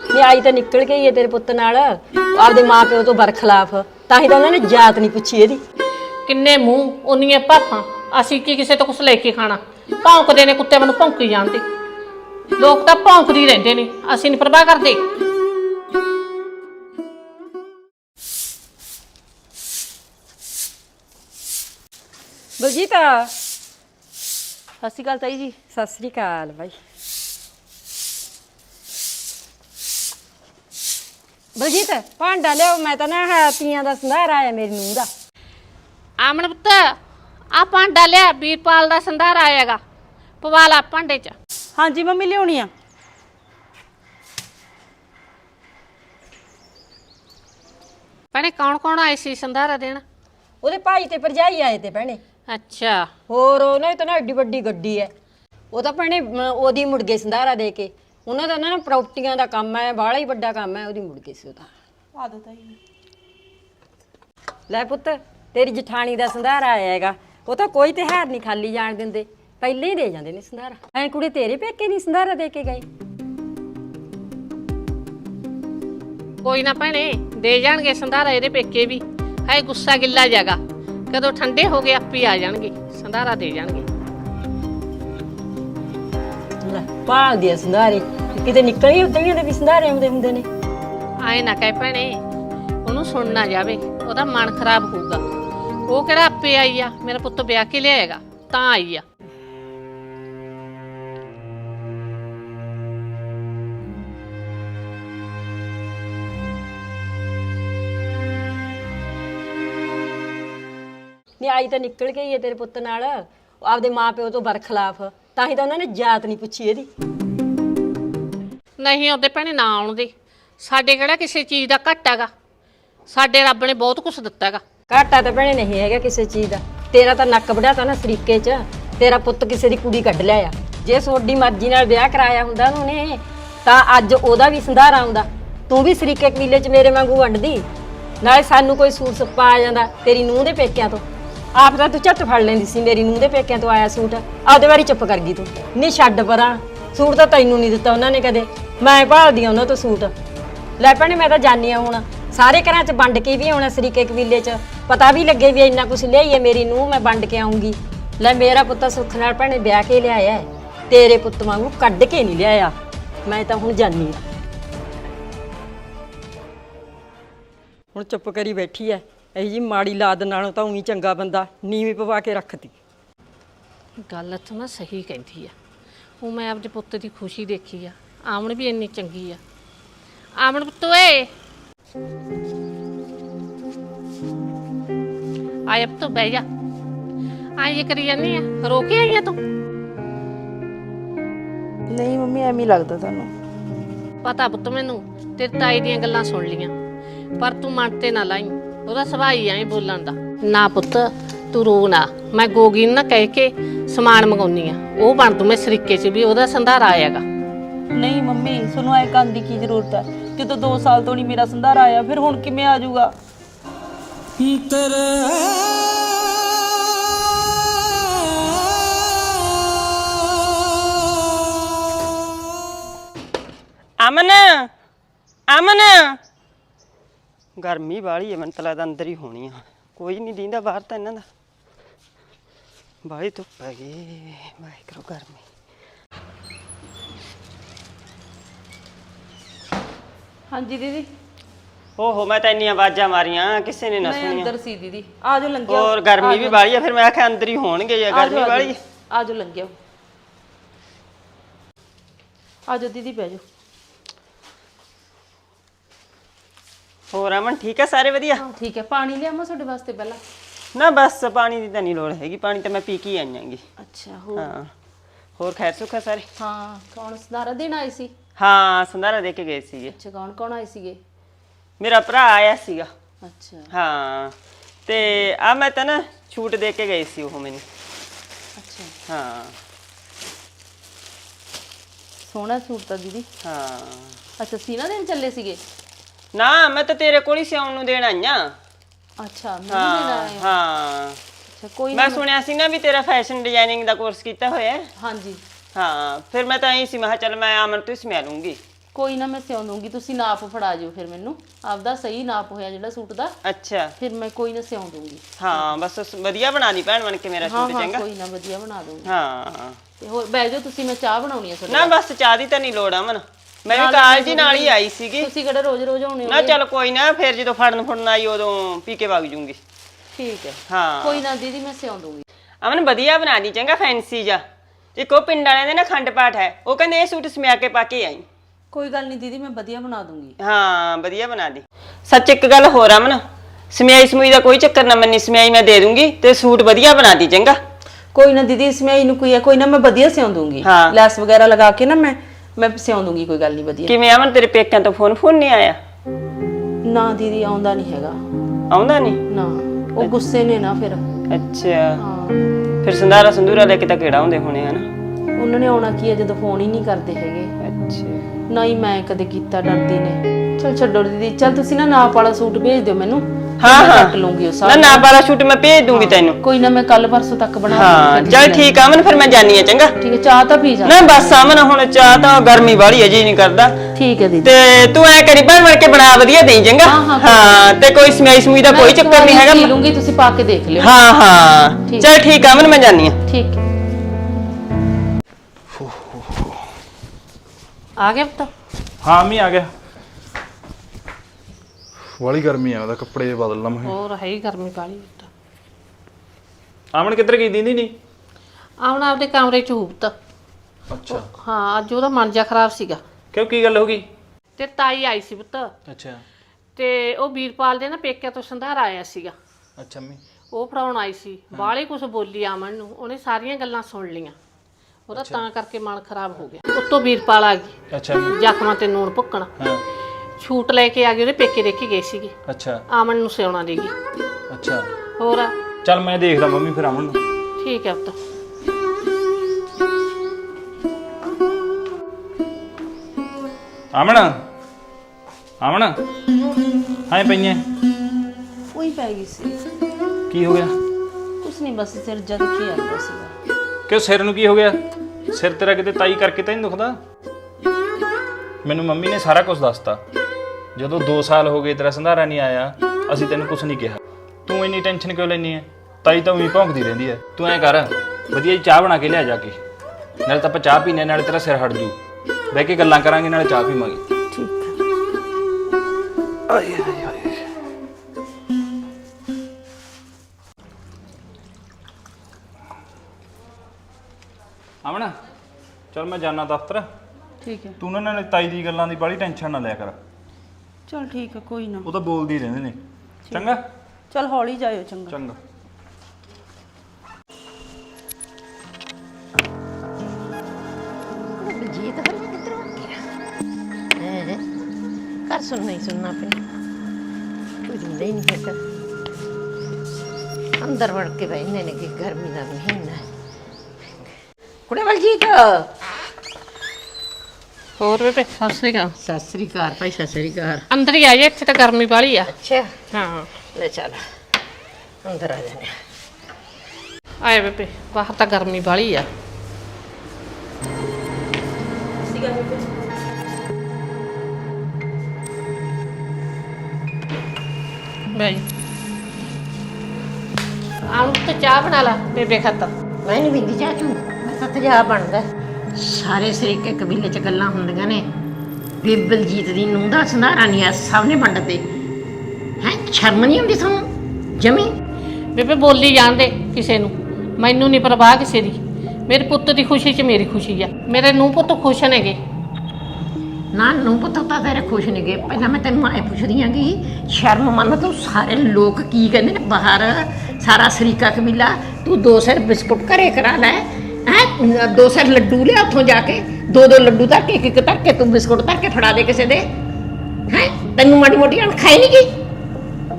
ਨਹੀਂ ਆਈ ਤਾਂ ਨਿਕਲ ਗਈ ਹੈ ਤੇਰੇ ਪੁੱਤ ਨਾਲ। ਆਪਦੇ ਮਾਪਿਓ ਤੋਂ ਬਰਖਲਾਫ। ਤਾਂ ਹੀ ਤਾਂ ਉਹਨਾਂ ਨੇ ਜਾਤ ਨਹੀਂ ਪੁੱਛੀ ਇਹਦੀ। ਕਿੰਨੇ ਮੂੰਹ ਉਨੀਆਂ ਭਾਫਾਂ ਅਸੀਂ ਕੀ ਕਿਸੇ ਤੋਂ ਕੁਝ ਲੈ ਕੇ ਖਾਣਾ? ਭੌਂਕਦੇ ਨੇ ਕੁੱਤੇ ਮੈਨੂੰ ਭੌਂਕੀ ਜਾਂਦੇ। ਲੋਕ ਤਾਂ ਭੌਂਕਦੇ ਹੀ ਰਹਿੰਦੇ ਨੇ। ਅਸੀਂ ਨਹੀਂ ਪਰਵਾਹ ਕਰਦੇ। ਬਲਜੀਤ। ਸਤਿ ਸ਼੍ਰੀ ਅਕਾਲ ਤਾਈ ਜੀ। ਸਤਿ ਸ੍ਰੀ ਅਕਾਲ ਬਾਈ। ਬਲਜੀਤ ਭਾਂਡਾ ਲਿਆਓ ਮੈਂ ਤਾਂ ਨਾ ਆਹ ਤੀਆਂ ਦਾ ਸੰਧਾਰਾ ਆਇਆ ਮੇਰੀ ਨੂੰਹ ਦਾ। ਆਮਣ ਪੁੱਤ ਆ ਭਾਂਡਾ ਲਿਆ ਵੀਰਪਾਲ ਦਾ ਸੰਧਾਰ ਆਏਗਾ ਪਵਾ ਲਾ ਭਾਂਡੇ 'ਚ। ਹਾਂਜੀ ਮੰਮੀ ਲਿਆਉਣੀ ਆ। ਭੈਣੇ ਕੌਣ ਕੌਣ ਆਏ ਸੀ ਸੰਧਾਰਾ ਦੇਣ? ਉਹਦੇ ਭਾਈ ਤੇ ਭਰਜਾਈ ਆਏ ਤੇ ਭੈਣੇ। ਅੱਛਾ। ਹੋਰ ਉਹਨਾਂ ਤਾਂ ਨਾ ਏਡੀ ਵੱਡੀ ਗੱਡੀ ਹੈ ਉਹ ਤਾਂ ਭੈਣੇ ਮ, ਉਹਦੀ ਮੁੜ ਗਏ ਸੰਧਾਰਾ ਦੇ ਕੇ। ਉਹਨਾਂ ਦਾ ਨਾ ਪ੍ਰਾਪਰਟੀਆਂ ਦਾ ਕੰਮ ਹੈ ਬਾਹਲਾ ਹੀ ਵੱਡਾ ਕੰਮ ਹੈ ਉਹਦੀ ਮੁੜ ਗਈ ਸੀ ਉਹਦਾ ਆ ਦੋ ਤਾਈ ਲੈ ਪੁੱਤ ਤੇਰੀ ਜਠਾਣੀ ਦਾ ਸੰਧਾਰਾ ਆਇਆ ਹੈਗਾ ਉਹ ਤਾਂ ਕੋਈ ਤਿਉਹਾਰ ਨਹੀਂ ਖਾਲੀ ਜਾਣ ਦਿੰਦੇ ਪਹਿਲੇ ਹੀ ਦੇ ਜਾਂਦੇ ਨੇ ਸੰਧਾਰਾ। ਐ ਕੁੜੀ ਤੇਰੇ ਪੇਕੇ ਨਹੀਂ ਸੰਧਾਰਾ ਦੇ ਕੇ ਗਏ। ਕੋਈ ਨਾ ਭੈਣੇ ਦੇ ਜਾਣਗੇ ਸੰਧਾਰਾ ਇਹਦੇ ਪੇਕੇ ਵੀ। ਹਾਏ ਗੁੱਸਾ ਗਿੱਲਾ ਜਾਗਾ ਕਦੋਂ ਠੰਡੇ ਹੋ ਗਏ ਆਪੇ ਆ ਜਾਣਗੇ ਸੰਧਾਰਾ ਦੇ ਜਾਣਗੇ। ਲੈ ਭਾਲ ਦੀ ਸੰਧਾਰੇ ਕਿਤੇ ਨਿਕਲ ਹੀ ਉਤਰੀਆਂ ਦੇ ਵੀ ਸੰਧਾਰੇ ਆਉਂਦੇ ਹੁੰਦੇ ਨੇ ਆਏ ਨਾ ਕਹਿ ਭੈਣੇ ਉਹਨੂੰ ਸੁਣ ਨਾ ਜਾਵੇ ਉਹਦਾ ਮਨ ਖਰਾਬ ਹੋਊਗਾ ਉਹ ਕਿਹੜਾ ਆਪੇ ਆਈ ਆ ਮੇਰਾ ਪੁੱਤ ਵਿਆਹ ਕੇ ਲਿਆਏਗਾ ਤਾਂ ਆਈ ਆ ਨਹੀਂ ਆਈ ਤਾਂ ਨਿਕਲ ਗਈ ਹੈ ਤੇਰੇ ਪੁੱਤ ਨਾਲ ਆਪਦੇ ਮਾਪਿਓ ਤੋਂ ਬਰਖਲਾਫ ਤਾਂ ਹੀ ਤਾਂ ਉਹਨਾਂ ਨੇ ਜਾਤ ਨਹੀਂ ਪੁੱਛੀ ਇਹਦੀ। ਨਹੀਂ ਉਹਦੇ ਭੈਣੇ ਨਾ ਆਉਣ ਦੇ। ਸਾਡੇ ਕਿਹੜਾ ਕਿਸੇ ਚੀਜ਼ ਦਾ ਘੱਟ ਹੈਗਾ? ਸਾਡੇ ਰੱਬ ਨੇ ਬਹੁਤ ਕੁਝ ਦਿੱਤਾ ਹੈਗਾ। ਘਾਟਾ ਤਾਂ ਭੈਣੇ ਨਹੀਂ ਹੈਗਾ ਕਿਸੇ ਚੀਜ਼ ਦਾ। ਤੇਰਾ ਤਾਂ ਨੱਕ ਵੜਾਤਾ ਨਾ ਸਰੀਕੇ 'ਚ। ਤੇਰਾ ਪੁੱਤ ਕਿਸੇ ਦੀ ਕੁੜੀ ਕੱਢ ਲਿਆ ਆ। ਜੇ ਸੋਡੀ ਮਰਜ਼ੀ ਨਾਲ ਵਿਆਹ ਕਰਾਇਆ ਹੁੰਦਾ ਨਾ ਉਹਨੇ ਤਾਂ ਅੱਜ ਉਹਦਾ ਵੀ ਸੰਧਾਰਾ ਆਉਂਦਾ। ਤੂੰ ਵੀ ਸਰੀਕੇ ਕਬੀਲੇ 'ਚ ਮੇਰੇ ਵਾਂਗੂ ਵੰਡਦੀ। ਨਾਲੇ ਸਾਨੂੰ ਕੋਈ ਸੂਟ ਸੱਪਾ ਆ ਜਾਂਦਾ ਤੇਰੀ ਨੂੰਹ ਦੇ ਪੇਕਿਆਂ ਤੋਂ। ਆਪ ਤਾਂ ਤੂੰ ਝੱਟ ਫੜ ਲੈਂਦੀ ਸੀ ਮੇਰੀ ਨੂੰਹ ਦੇ ਪੇਕਿਆਂ ਤੋਂ ਆਇਆ ਸੂਟ। ਆਪਦੇ ਵਾਰੀ ਚੁੱਪ ਕਰ ਗਈ ਤੂੰ। ਨਹੀਂ ਛੱਡ ਪਰਾਂ। ਸੂਟ ਤਾਂ ਤੈਨੂੰ ਨਹੀਂ ਦਿੱਤਾ ਉਹਨਾਂ ਨੇ ਕਦੇ। ਮੈਂ ਭਾਲਦੀ ਆ ਉਹਨਾਂ ਤੋਂ ਸੂਟ। ਲੈ ਭੈਣੇ, ਮੈਂ ਤਾਂ ਜਾਣੀ ਆ ਹੁਣ। ਸਾਰੇ ਘਰਾਂ 'ਚ ਵੰਡ ਕੇ ਵੀ ਆਉਣਾ ਸਰੀਕੇ ਕਬੀਲੇ 'ਚ। ਪਤਾ ਵੀ ਲੱਗੇ ਵੀ ਇੰਨਾ ਕੁਝ ਲਿਆਈਏ ਮੇਰੀ ਨੂੰਹ, ਮੈਂ ਵੰਡ ਕੇ ਆਉਂਗੀ ਲੈ ਮੇਰਾ ਪੁੱਤ ਸੁੱਖ ਨਾਲ ਭੈਣੇ ਵਿਆਹ ਕੇ ਲਿਆਇਆ ਹੈ। ਤੇਰੇ ਪੁੱਤ ਵਾਂਗੂ ਕੱਢ ਕੇ ਨਹੀਂ ਲਿਆਇਆ। ਮੈਂ ਤਾਂ ਹੁਣ ਜਾਣੀ ਆ ਹੁਣ ਚੁੱਪ ਕਰੀ ਬੈਠੀ ਐ ਇਹ ਜੀ ਮਾੜੀ ਲਾਦ ਨਾਲੋਂ ਤਾਂ ਉਹੀ ਚੰਗਾ ਬੰਦਾ ਨੀਵੀਂ ਪਵਾ ਕੇ ਰੱਖਦੀ। ਗੱਲ ਤਾਂ ਨਾ ਸਹੀ ਕਹਿੰਦੀ ਆ। ਉਹ ਮੈਂ ਆਪਣੇ ਪੁੱਤ ਦੀ ਖੁਸ਼ੀ ਦੇਖੀ ਆ। ਆਮਣ ਵੀ ਇੰਨੀ ਚੰਗੀ ਆ। ਆਮਣ ਪੁੱਤ ਓਏ! ਆਇਆ ਪੁੱਤ ਬਹਿ ਜਾ। ਆਏ ਕਰੀ ਜਾਨੀ ਆ ਰੋ ਕੇ ਆਈ ਆ ਤੂੰ? ਨਹੀਂ ਮੰਮੀ ਐਵੇਂ ਹੀ ਲੱਗਦਾ ਤੁਹਾਨੂੰ। ਪਤਾ ਪੁੱਤ ਮੈਨੂੰ ਤੇਰੀ ਤਾਈ ਦੀਆਂ ਗੱਲਾਂ ਸੁਣ ਲੀਆਂ ਪਰ ਤੂੰ ਮਨ ਤੇ ਨਾ ਲਾਈ। ਉਹਦਾ ਸੁਭਾਅ ਹੀ ਐਂ ਬੋਲਣ ਦਾ। ਨਾ ਪੁੱਤ ਤੂੰ ਰੋ ਨਾ। ਮੈਂ ਗੋਗੀ ਨੂੰ ਨਾ ਕਹਿ ਕੇ ਸਮਾਨ ਮੰਗਾਉਣੀ ਆ। ਉਹ ਬਣ ਦੂੰ ਮੈਂ ਸਰੀਕੇ 'ਚ ਵੀ ਉਹਦਾ ਸੰਧਾਰਾ ਆਏਗਾ ਨਹੀਂ ਮੰਮੀ ਤੁਹਾਨੂੰ ਐ ਕਰਨ ਦੀ ਕੀ ਜ਼ਰੂਰਤ ਹੈ? ਜਦੋਂ 2 ਸਾਲ ਤੋਂ ਨਹੀਂ ਮੇਰਾ ਸੰਧਾਰਾ ਆਇਆ ਫਿਰ ਹੁਣ ਕਿਵੇਂ ਆ ਜਾਊਗਾ? ਅਮਨ ਅਮਨ। ਗਰਮੀ ਵਾਲੀ ਹੈ ਮੈਨੂੰ ਤਾਂ ਲੱਗਦਾ ਅੰਦਰ ਹੀ ਹੋਣੀ ਆ। ਕੋਈ ਨਹੀਂ ਦੀਂਦਾ ਬਾਹਰ ਤਾਂ ਇਹਨਾਂ ਦਾ। ਬਾਈ ਧੁੱਪ ਹੈਗੀ। ਬਾਈ ਕਰੋ ਗਰਮੀ। ਹਾਂਜੀ ਦੀਦੀ। ਓਹੋ ਮੈਂ ਤਾਂ ਇੰਨੀਆਂ ਆਵਾਜ਼ਾਂ ਮਾਰੀਆਂ ਕਿਸੇ ਨੇ ਨਾ ਮੈਂ ਸੁਣੀਆਂ। ਅੰਦਰ ਸੀ ਦੀਦੀ। ਆ ਜਾਓ ਲੰਘਿਓ। ਹੋਰ ਗਰਮੀ ਵੀ ਵਾਲੀ ਆ ਫਿਰ ਮੈਂ ਆਖਿਆ ਅੰਦਰ ਹੀ ਹੋਣਗੇ ਜਾਂ ਗਰਮੀ ਵਾਲੀ। ਆ ਜਾਓ ਲੰਘਿਓ। ਆ ਜਾਓ ਦੀਦੀ ਬਹਿ ਜਾਓ। ਹੋਰ ਅਮਨ ਠੀਕ ਹੈ ਸਾਰੇ ਵਧੀਆ? ਹਾਂ ਠੀਕ ਹੈ ਪਾਣੀ ਲਿਆਵਾਂ ਤੁਹਾਡੇ ਵਾਸਤੇ ਪਹਿਲਾਂ? ਨਾ ਬਸ ਪਾਣੀ ਦੀ ਤਾਂ ਨਹੀਂ ਲੋੜ ਹੈਗੀ। ਪਾਣੀ ਤਾਂ ਮੈਂ ਪੀ ਕੇ ਹੀ ਆਈਆਂਗੀ ਅੱਛਾ ਹੋ ਹਾਂ। ਹੋਰ ਖੈਰ ਸੁੱਖ ਹੈ ਸਾਰੇ? ਹਾਂ ਕੌਣ ਸੰਧਾਰਾ ਦੇਣ ਆਏ ਸੀ? ਹਾਂ ਸੰਧਾਰਾ ਦੇ ਕੇ ਗਏ ਸੀਗੇ। ਅੱਛਾ ਕੌਣ ਕੌਣ ਆਏ ਸੀਗੇ? ਮੇਰਾ ਭਰਾ ਆਇਆ ਸੀਗਾ। ਅੱਛਾ। ਹਾਂ। ਤੇ ਆ ਮੈਂ ਤਾਂ ਨਾ ਛੂਟ ਦੇ ਕੇ ਗਈ ਸੀ ਉਹ ਮੈਨੂੰ। ਅੱਛਾ। ਹਾਂ। ਸੋਹਣਾ ਸੂਟ ਤਾਂ ਦੀਦੀ। ਹਾਂ। ਅੱਛਾ ਸੀਨਾ ਦੇਣ ਚੱਲੇ ਸੀਗੇ? ਨਾ ਮੈਂ ਤਾਂ ਤੇਰੇ ਕੋਲ ਹੀ ਸਿਆਉਣ ਨੂੰ ਦੇਣ ਆਈਆਂ ਅੱਛਾ ਮੈਨੂੰ ਦੇਣਾ ਹਾਂ ਹੈ ਹਾਂ। ਅੱਛਾ ਕੋਈ ਮੈਂ ਸੁਣਿਆ ਸੀ ਨਾ ਵੀ ਤੇਰਾ ਫੈਸ਼ਨ ਡਿਜ਼ਾਈਨਿੰਗ ਦਾ ਕੋਰਸ ਕੀਤਾ ਹੋਇਆ ਹੈ। ਹਾਂਜੀ। ਹਾਂ ਫਿਰ ਮੈਂ ਤਾਂ ਐਂ ਸੀ ਮੈਂ ਕਿਹਾ ਚੱਲ ਮੈਂ ਅਮਨ ਤੋਂ ਹੀ ਸਮਿਆ ਲੂੰਗੀ ਕੋਈ ਨਾ ਮੈਂ ਸਿਉਂ ਦੂੰਗੀ ਤੁਸੀਂ ਨਾਪ ਫੜਾ ਜਿਓ ਫਿਰ ਮੈਨੂੰ। ਆਪਦਾ ਸਹੀ ਨਾਪ ਹੋਇਆ ਜਿਹੜਾ ਸੂਟ ਦਾ ਅੱਛਾ। ਫਿਰ ਮੈਂ ਕੋਈ ਨਾ ਸਿਉਂ ਦੂੰਗੀ ਹਾਂ ਬਸ ਉਸ- ਵਧੀਆ ਬਣਾ ਦੀ ਭੈਣ ਬਣ ਕੇ ਮੇਰਾ ਹਾਂ ਸੂਟ ਹਾਂ ਚੰਗਾ। ਕੋਈ ਨਾ ਵਧੀਆ ਬਣਾ ਦੂੰਗੀ ਹਾਂ। ਤੇ ਹੋਰ ਬਹਿ ਜਾਓ ਤੁਸੀਂ ਮੈਂ ਚਾਹ ਬਣਾਉਣੀ ਆ ਤੁਹਾਡੇ ਨਾ ਬਸ ਚਾਹ ਦੀ ਤਾਂ ਨਹੀਂ ਲੋੜ ਅਮਨ। ਮੈਂ ਵੀ ਕਾਲਜ ਹੀ ਨਾਲ ਹੀ ਆਈ ਸੀਗੀ। ਤੁਸੀਂ ਕਿਹੜਾ ਰੋਜ਼ ਰੋਜ਼ ਆਉਣੇ ਹੋ ਨਾ ਚੱਲ ਕੋਈ ਨਾ ਫਿਰ ਜਦੋਂ ਫੜਨ ਫੜਨ ਆਈ ਉਦੋਂ ਪੀ ਕੇ ਵਗ ਜੂੰਗੀ। ਠੀਕ ਹੈ। ਹਾਂ। ਕੋਈ ਨਾ ਦੀਦੀ ਮੈਂ ਸਿਉਂ ਦੂੰਗੀ ਅਮਨ ਵਧੀਆ ਬਣਾ ਦੀ ਚੰਗਾ ਫੈਂਸੀ ਜਾ ਇੱਕ ਉਹ ਪਿੰਡ ਵਾਲਿਆਂ ਦੇ ਨਾ ਖੰਡ ਪਾਠ ਹੈ ਉਹ ਕਹਿੰਦੇ ਇਹ ਸੂਟ ਸਮਿਆ ਕੇ ਪਾ ਕੇ ਆਈ। ਕੋਈ ਗੱਲ ਨਹੀਂ ਦੀਦੀ ਮੈਂ ਵਧੀਆ ਬਣਾ ਦੂੰਗੀ ਹਾਂ ਵਧੀਆ ਬਣਾ ਦੀ ਸੱਚ ਇੱਕ ਗੱਲ ਹੋਰ ਅਮਨ ਸਮਿਆਈ ਸਮੂਈ ਦਾ ਕੋਈ ਚੱਕਰ ਨਾ ਮੰਨੀ ਸਮਿਆਈ ਮੈਂ ਦੇ ਦੂੰਗੀ ਤੇ ਸੂਟ ਵਧੀਆ ਬਣਾ ਦੀ ਚੰਗਾ। ਕੋਈ ਨਾ ਦੀਦੀ ਇਸ ਇਹਨੂੰ ਕੋਈ ਹੈ ਕੋਈ ਨਾ ਮੈਂ ਵਧੀਆ ਸਿਉਂ ਦੂੰਗੀ ਹਾਂ। ਲੈਸ ਵਗੈਰਾ ਲਗਾ ਕੇ ਨਾ ਮੈਂ ਮੈਂ ਸਿਉਂ ਦੂੰਗੀ ਕੋਈ ਗੱਲ ਨਹੀਂ ਵਧੀਆ। ਕਿਵੇਂ ਅਮਨ ਤੇਰੇ ਪੇਕਿਆਂ ਤੋਂ ਫੋਨ ਫੋਨ ਨਹੀਂ ਆਇਆ? ਨਾ ਦੀਦੀ ਆਉਂਦਾ ਨਹੀਂ ਹੈਗਾ। ਆਉਂਦਾ ਨਹੀਂ ਨਾ ਉਹ ਗੁੱਸੇ ਨੇ ਨਾ ਫਿਰ। ਅੱਛਾ। ਹਾਂ। ਫਿਰ ਸੰਧਾਰਾ ਸੰਧੂਰਾ ਲੈ ਕੇ ਤਾਂ ਕਿਹੜਾ ਹੁੰਦੇ ਹੋਣੇ ਹਨਾ? ਉਹਨਾਂ ਨੇ ਆਉਣਾ ਕੀ ਹੈ ਜਦੋਂ ਫੋਨ ਹੀ ਨਹੀਂ ਕਰਦੇ ਹੈਗੇ। ਅੱਛਾ। ਨਾ ਹੀ ਮੈਂ ਕਦੇ ਕੀਤਾ ਡਰਦੀ ਨੇ। ਚਲ ਛੱਡੋ ਦੀਦੀ ਚਲ ਤੁਸੀਂ ਨਾ ਨਾਪ ਵਾਲਾ ਸੂਟ ਭੇਜ ਦਿਓ ਮੈਨੂੰ। ਹਾਂ ਮੈਂ ਹਾਂ। ਕੱਟ ਲੂੰਗੀ ਉਹ ਨਾ ਸਾਰਾ। ਨਾ ਵਾਲਾ ਸ਼ੂਟ ਮੈਂ ਭੇਜ ਦੂੰਗੀ ਤੈਨੂੰ। ਕੋਈ ਨਾ ਮੈਂ ਕੱਲ ਪਰਸੋਂ ਤੱਕ ਬਣਾ ਹਾਂ ਦੂੰਗੀ ਚਲ ਠੀਕ ਆ ਅਮਨ ਫਿਰ ਮੈਂ ਜਾਨੀ ਆ ਚੰਗਾ। ਠੀਕ ਹੈ ਚਾਹ ਤਾਂ ਪੀ ਜਾ। ਨਾ ਬਸ ਅਮਨ ਹੁਣ ਚਾਹ ਤਾਂ ਗਰਮੀ ਵਾਲੀ ਅਜੇ ਨਹੀਂ ਕਰਦਾ। ਠੀਕ ਹੈ ਦੀਦੀ। ਤੇ ਤੂੰ ਐ ਕਰੀ ਭੈਣ ਬਣ ਕੇ ਬਣਾ ਵਧੀਆ ਦੇਈ ਚੰਗਾ। ਹਾਂ, ਹਾਂ, ਕੋਈ ਹਾਂ ਤੇ ਕੋਈ ਸਮੈਈ ਸਮੂਈ ਦਾ ਕੋਈ ਚੱਕਰ ਨਹੀਂ ਹੈਗਾ। ਪੀ ਲੂੰਗੀ ਤੁਸੀਂ ਪਾ ਕੇ ਦੇਖ ਲਿਓ। ਹਾਂ ਹਾਂ। ਠੀਕ। ਚਲ ਠੀਕ ਆ ਅਮਨ ਮੈਂ ਜਾਨੀ ਆ। ਠੀਕ। ਹੈ। ਆ ਗਿਆ ਪੁੱਤ? ਹਾਂ ਮੈਂ ਆ ਗਿਆ। ਵਾਲੀ ਗਰਮੀ ਆ ਉਹਦਾ ਕੱਪੜੇ ਬਦਲ ਲਾਂ ਮੈਂ। ਹੋਰ ਹੈ ਹੀ ਗਰਮੀ ਕਾਲੀ ਪੁੱਤ ਆਮਣ ਕਿੱਧਰ ਗਈ ਦੀਦੀ ਨਹੀਂ ਆਉਣਾ ਆਪਦੇ ਕਮਰੇ ਚ ਹੂਬਤ ਅੱਛਾ। ਹਾਂ ਅੱਜ ਉਹਦਾ ਮਨ ਜਾ ਖਰਾਬ ਸੀਗਾ। ਕਿਉਂ ਕੀ ਗੱਲ ਹੋ ਗਈ? ਤੇ ਤਾਈ ਆਈ ਸੀ ਪੁੱਤ। ਅੱਛਾ। ਤੇ ਉਹ ਵੀਰਪਾਲ ਦੇ ਨਾ ਪੇਕਿਆਂ ਤੋਂ ਸੰਧਾਰ ਆਇਆ ਸੀਗਾ। ਅੱਛਾ ਮੰਮੀ। ਉਹ ਫੜਾਉਣ ਆਈ ਸੀ। ਬਾਹਲੇ ਕੁਝ ਬੋਲੀ ਆਮਨ ਨੂੰ। ਉਹਨੇ ਸਾਰੀਆਂ ਗੱਲਾਂ ਸੁਣ ਲੀਆਂ ਉਹਦਾ ਤਾਂ ਕਰਕੇ ਮਨ ਖਰਾਬ ਹੋ ਗਿਆ। ਉੱਤੋਂ ਵੀਰਪਾਲ ਆ ਗਈ। ਅੱਛਾ। ਮੰਮੀ। ਜ਼ਖਮਾਂ ਤੇ ਨੂਣ ਭੁੱਕਣ। ਹਾਂ। ਛੂਟ ਲੈ ਕੇ ਆ ਗਈ ਉਹਦੇ ਪੇਕੇ ਦੇ ਕੇ ਗਏ ਸੀਗੇ। ਅੱਛਾ। ਆਮਨ ਨੂੰ ਸਿਉਣਾ ਦੇਗੀ ਅੱਛਾ। ਹੋਰ? ਚੱਲ ਮੈਂ ਦੇਖਦਾ ਮੰਮੀ ਫਿਰ ਆਮਣ ਨੂੰ ਠੀਕ ਹੈ ਪੁੱਤ। ਆਮਣ? ਆਮਣ? ਹਾਂ ਪਈਆਂ? ਉਹੀ ਪੈ ਗਈ ਸੀ। ਕੀ ਹੋ ਗਿਆ? ਕੁਛ ਨਹੀਂ ਬਸ ਸਿਰ ਜਦ ਕੀ ਆਉਂਦਾ ਸੀਗਾ। ਕਿਉਂ ਸਿਰ ਨੂੰ ਕੀ ਹੋ ਗਿਆ? ਸਿਰ ਤੇਰਾ ਕਿਤੇ ਤਾਈ ਕਰਕੇ ਤਾਂ ਨਹੀਂ ਦੁਖਦਾ? ਮੈਨੂੰ ਮੰਮੀ ਨੇ ਸਾਰਾ ਕੁਝ ਦੱਸਤਾ। ਜਦੋਂ 2 ਸਾਲ ਹੋ ਗਏ ਤੇਰਾ ਸੰਧਾਰਾ ਨਹੀਂ ਆਇਆ ਅਸੀਂ ਤੈਨੂੰ ਕੁਝ ਨਹੀਂ ਕਿਹਾ। ਤੂੰ ਇੰਨੀ ਟੈਨਸ਼ਨ ਕਿਉਂ ਲੈਣੀ ਹੈ ਤਾਈ ਤਾਂ ਉਹੀ ਭੌਂਕਦੀ ਰਹਿੰਦੀ ਹੈ ਤੂੰ ਐ ਕਰ ਵਧੀਆ ਜੀ ਚਾਹ ਬਣਾ ਕੇ ਲਿਆ ਜਾ ਕੇ। ਨਾਲੇ ਤਾਂ ਆਪਾਂ ਚਾਹ ਪੀਨੇ ਨਾਲੇ ਤੇਰਾ ਸਿਰ ਹਟ ਜੂ। ਬਹਿ ਕੇ ਗੱਲਾਂ ਕਰਾਂਗੇ ਨਾਲੇ ਚਾਹ ਪੀਵਾਂਗੇ। ਠੀਕ ਆਵਣਾ ਚਲ ਮੈਂ ਜਾਣਾ ਦਫ਼ਤਰ। ਠੀਕ ਹੈ। ਤੂੰ ਨਾ ਨਾਲੇ ਤਾਈ ਦੀ ਗੱਲਾਂ ਦੀ ਬੜੀ ਟੈਨਸ਼ਨ ਨਾ ਲਿਆ ਕਰ। ਚਲ ਠੀਕ ਹੈ ਕੋਈ ਨਾ। ਉਹ ਤਾਂ ਬੋਲਦੀ ਹੀ ਰਹਿੰਦੇ ਨੇ। ਚੰਗਾ? ਚਲ ਹੌਲੀ ਜਾਇਓ ਚੰਗਾ। ਚੰਗਾ। ਬਲਜੀਤ ਹਰ ਕਿੱਧਰੋਂ ਆ ਗਿਆ? ਹੈ ਘਰ ਸੁਣ ਨਹੀਂ ਸੁਣਨਾ ਪਿਆ ਕੋਈ ਦਿੰਦਾ ਹੀ ਨਹੀਂ ਹੈਗਾ ਅੰਦਰ ਵੜ ਕੇ ਬੈਠਨੇ ਨੇ ਕਿ ਗਰਮੀ ਦਾ ਮਹੀਨਾ ਹੈ। ਕੁੜੇ ਬਲਜੀਤ ਹੋਰ ਬੇਬੇ? ਸਤਿ ਸ੍ਰੀ ਅਕਾਲ। ਸਤਿ ਸ੍ਰੀ ਅਕਾਲ ਭਾਈ ਸਤਿ ਸ੍ਰੀ ਅਕਾਲ। ਅੰਦਰ ਹੀ ਆ ਜਾ ਇੱਥੇ ਤਾਂ ਗਰਮੀ ਵਾਲੀ ਆ। ਅੱਛਾ। ਹਾਂ। ਲੈ ਚੱਲ ਅੰਦਰ ਆ ਜਾਨੇ ਆਏ ਬੇਬੇ ਬਾਹਰ ਤਾਂ ਗਰਮੀ ਵਾਲੀ ਆ। ਬਈ ਆਉਂ ਤੇ ਚਾਹ ਬਣਾ ਲਾ ਬੇਬੇ ਖਾਤਾ ਮੈਂ ਨਹੀਂ ਬਿੰਦੀ ਚਾਚੂ ਮੈਂ ਤਾਂ ਤੇਜਾਬ ਬਣਦਾ। ਸਾਰੇ ਸਰੀਕੇ ਕਬੀਲੇ ਚ ਗੱਲਾਂ ਹੁੰਦੀਆਂ ਨੇ। ਵੀ ਬਲਜੀਤ ਦੀ ਨੂੰਹ ਦਾ ਸੰਧਾਰਾ ਨਹੀਂ ਆ ਸਭ ਨੇ ਵੰਡਦੇ ਹੈ ਸ਼ਰਮ ਨਹੀਂ ਆਉਂਦੀ ਤੁਹਾਨੂੰ? ਜਮੀ? ਬੇਬੇ ਬੋਲੀ ਜਾਂਦੇ ਕਿਸੇ ਨੂੰ। ਮੈਨੂੰ ਨਹੀਂ ਪਰਵਾਹ ਕਿਸੇ ਦੀ। ਮੇਰੇ ਪੁੱਤ ਦੀ ਖੁਸ਼ੀ 'ਚ ਮੇਰੀ ਖੁਸ਼ੀ ਆ। ਮੇਰੇ ਨੂੰ ਪੁੱਤ ਖੁਸ਼ ਨੇਗੇ। ਨਾ ਨੂੰ ਪੁੱਤ ਤਾਂ ਤੇਰੇ ਖੁਸ਼ ਨੇਗੇ। ਪਹਿਲਾਂ ਮੈਂ ਤੈਨੂੰ ਐ ਪੁੱਛਦੀ ਆਂ ਕਿ ਸ਼ਰਮ ਮੰਨ ਤੂੰ ਸਾਰੇ ਲੋਕ ਕੀ ਕਹਿੰਦੇ ਨੇ? ਬਾਹਰ ਸਾਰਾ ਸਰੀਕਾ ਕਬੀਲਾ ਤੂੰ ਦੋ ਸਿਰ ਬਿਸਕੁਟ ਘਰੇ ਕਰਾ ਲੈ। ਹੈ? ਦੋ ਸਿਰ ਲੱਡੂ ਲਿਆ ਉੱਥੋਂ ਜਾ ਕੇ, ਦੋ ਦੋ ਲੱਡੂ ਧਰ ਕੇ ਇੱਕ ਇੱਕ ਧਰ ਕੇ ਤੂੰ ਬਿਸਕੁਟ ਧਰ ਕੇ ਫੜਾ ਦੇ ਕਿਸੇ ਦੇ। ਹੈ? ਤੈਨੂੰ ਮਾੜੀ ਮੋਟੀ ਅਣਖ ਹੈ ਨਹੀਂ ਗਈ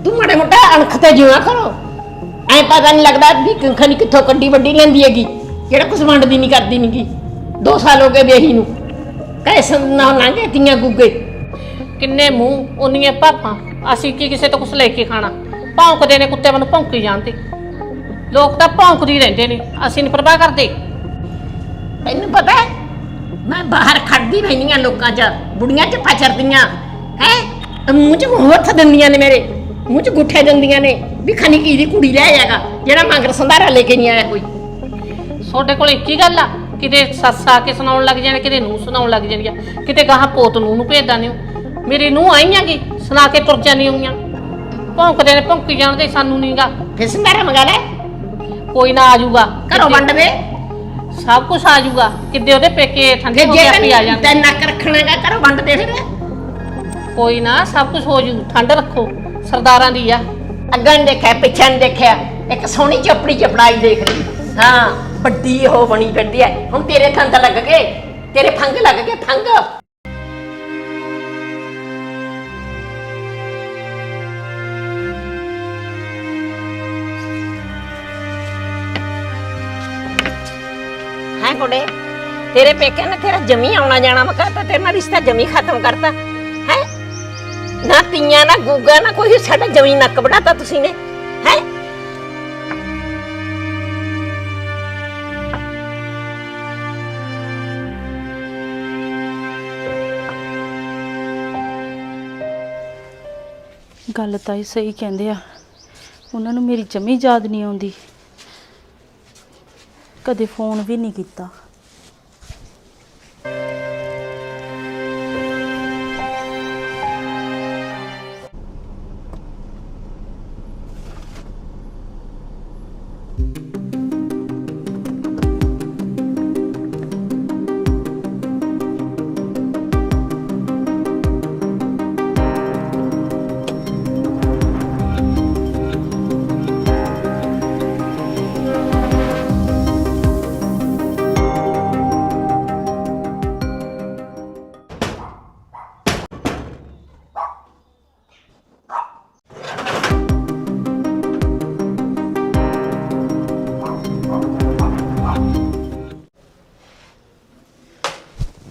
ਤੂੰ ਮਾੜਾ ਮੋਟਾ ਅਣਖ ਤੇ ਜਿਉਣਾ ਕਰੋ। ਐ ਪਤਾ ਨਹੀਂ ਲੱਗਦਾ ਵੀ ਕੰਖਣੀ ਕਿੱਥੋਂ ਕੱਢੀ ਵੱਡੀ ਲੈਂਦੀ ਹੈਗੀ, ਜਿਹੜਾ ਕੁਛ ਵੰਡਦੀ ਨਹੀਂ ਕਰਦੀ ਨਹੀਂਗੀ ਦੋ ਸਾਲ ਹੋ ਗਏ ਵਿਆਹੀ ਨੂੰ। ਕੈਸੇ ਨਾ ਨਾਂਗੇ ਤੀਆਂ ਗੁੱਗੇ। ਕਿੰਨੇ ਮੂੰਹ, ਉਨੀਆਂ ਭਾਪਾਂ। ਅਸੀਂ ਕੀ ਕਿਸੇ ਤੋਂ ਕੁਛ ਲੈ ਕੇ ਖਾਣਾ? ਭੌਂਕਦੇ ਨੇ ਕੁੱਤੇ ਮੈਨੂੰ ਭੌਂਕੀ ਜਾਂਦੇ। ਲੋਕ ਤਾਂ ਭੌਂਕਦੇ ਹੀ ਰਹਿੰਦੇ ਨੇ। ਅਸੀਂ ਨਹੀਂ ਪਰਵਾਹ ਕਰਦੇ। ਤੈਨੂੰ ਪਤਾ ਹੈ? ਮੈਂ ਬਾਹਰ ਖੜਦੀ ਰਹਿੰਦੀਆਂ ਲੋਕਾਂ 'ਚ ਬੁੜੀਆਂ 'ਚ ਪਚਰਦੀਆਂ ਹੈ? ਮੂੰਹ 'ਚ ਹੱਥ ਦਿੰਦੀਆਂ ਨੇ ਮੇਰੇ। ਮੂੰਹ 'ਚ ਗੁੱਠੇ ਦਿੰਦੀਆਂ ਨੇ। ਵੀ ਖਨੀ ਕੀ ਦੀ ਕੁੜੀ ਲੈ ਆਏਗਾ ਜਿਹੜਾ ਮੰਗਰ ਸੰਧਾਰਾ ਲੈ ਕੇ ਨਹੀਂ ਆਇਆ ਕੋਈ। ਤੁਹਾਡੇ ਕੋਲ ਇੱਕ ਹੀ ਗੱਲ ਆ ਕਿਤੇ ਸੱਸ ਆ ਕੇ ਸੁਣਾਉਣ ਲੱਗ ਜਾਣੇ ਕਿਤੇ ਨੂੰ ਸੁਣਾਉਣ ਲੱਗ ਜਾਂਦੀ ਆ ਕਿਤੇ ਗਾਹਾਂ ਪੋਤ ਨੂੰ ਨੂੰ ਭੇਜਦਾ ਨਹੀਂ ਮੇਰੀ ਨੂੰ ਆਈਆਂਗੀ ਸੁਣਾ ਕੇ ਤੁਰ ਜਾਣੀ ਹੋਈਆਂ ਭੌਂਕਦੇ ਨੇ ਭੌਂਕੀ ਜਾਣਦੇ ਸਾਨੂੰ ਨਹੀਂਗਾ ਫਿਰ ਸੰਧਾਰਾ ਮੰਗਾ ਲੈ। ਕੋਈ ਨਾ ਆ ਜਾਊਗਾ ਘਰੋਂ ਵੰਡ ਦੇ। ਸਭ ਕੁਝ ਆ ਜਾਊਗਾ। ਕਿਤੇ ਉਹਦੇ ਪੇਕੇ ਠੰਡੇ ਫਿਰ ਹੋ ਜੇ ਕੇ ਆਪੇ ਆ ਤੈਨੂੰ ਜਾਂਦੇ। ਤੈਨੂੰ ਨੱਕ ਰੱਖਣਾਗਾ ਘਰੋਂ ਵੰਡ ਦੇ ਫਿਰ। ਕੋਈ ਨਾ ਸਭ ਕੁਝ ਹੋ ਜੂ। ਠੰਡ ਰੱਖੋ ਸਰਦਾਰਾਂ ਦੀ ਆ। ਅੱਗਾ ਨੀ ਦੇਖਿਆ ਪਿੱਛੇ ਨੀ ਦੇਖਿਆ ਇੱਕ ਸੋਹਣੀ ਚਪੜੀ ਚਪੜਾਈ ਦੇਖ ਲਈ। ਹਾਂ ਵੱਡੀ ਉਹ ਬਣੀ ਫਿਰਦੀ ਐ। ਹੁਣ ਤੇਰੇ ਥੰਦ ਲੱਗ ਗਏ ਤੇਰੇ ਫੰਗ ਲੱਗ ਗਏ ਫੰਗ। ਹੈ ਤੇਰੇ ਪੇਕੇ ਨੇ ਤੇਰਾ ਜਮੀ ਆਉਣਾ ਜਾਣਾ ਮਕਾਤਾ ਤੇਰੇ ਨਾਲ ਰਿਸ਼ਤਾ ਜਮੀ ਖਤਮ ਕਰਤਾ। ਹੈ? ਨਾ ਤੀਆਂ, ਨਾ ਗੂਗਾ, ਨਾ ਕੋਈ, ਸਾਡਾ ਜਮੀ ਨੱਕ ਵੜਾਤਾ ਤੁਸੀਂ ਨੇ। ਹੈ? ਗੱਲ ਤਾਂ ਇਹ ਸਹੀ ਕਹਿੰਦੇ ਆ। ਉਹਨਾਂ ਨੂੰ ਮੇਰੀ ਜਮੀ ਯਾਦ ਨਹੀਂ ਆਉਂਦੀ। ਕਦੇ ਫੋਨ ਵੀ ਨਹੀਂ ਕੀਤਾ।